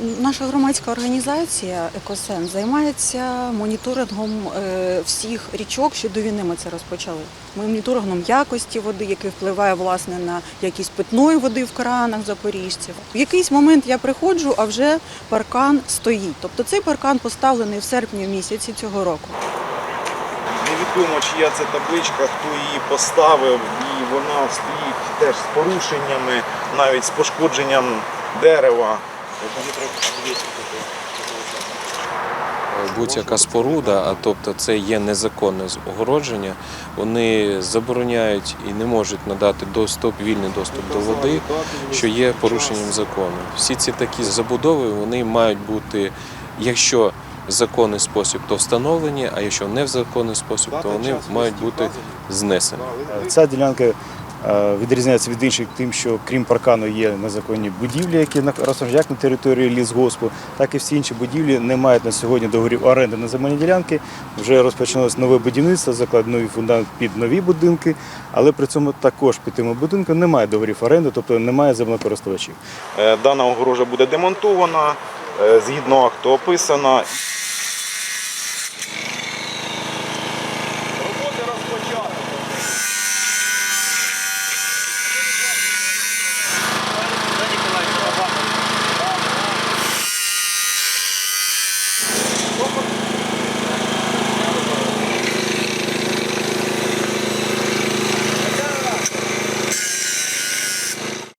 Наша громадська організація Екосен займається моніторингом е, всіх річок. Ще до війни ми це розпочали. Ми моніторингом якості води, який впливає власне на якість питної води в кранах запоріжців. В якийсь момент я приходжу, а вже паркан стоїть. Тобто цей паркан поставлений в серпні місяці цього року. Невідомо, чия це табличка, хто її поставив, і вона стоїть теж з порушеннями, навіть з пошкодженням дерева. Будь-яка споруда, а тобто це є незаконне огородження, вони забороняють і не можуть надати доступ, вільний доступ до води, що є порушенням закону. Всі ці такі забудови вони мають бути, якщо в законний спосіб, то встановлені, а якщо не в законний спосіб, то вони мають бути знесені. Ця ділянка е, відрізняється від інших тим, що крім паркану є незаконні будівлі, які розташовані на території лісгоспу, так і всі інші будівлі не мають на сьогодні договорів оренди на земельні ділянки. Вже розпочалось нове будівництво, закладений фундамент під нові будинки, але при цьому також під тими будинками немає договорів оренди, тобто немає землекористувачів. Е, Дана огорожа буде демонтована, е, згідно акту описана.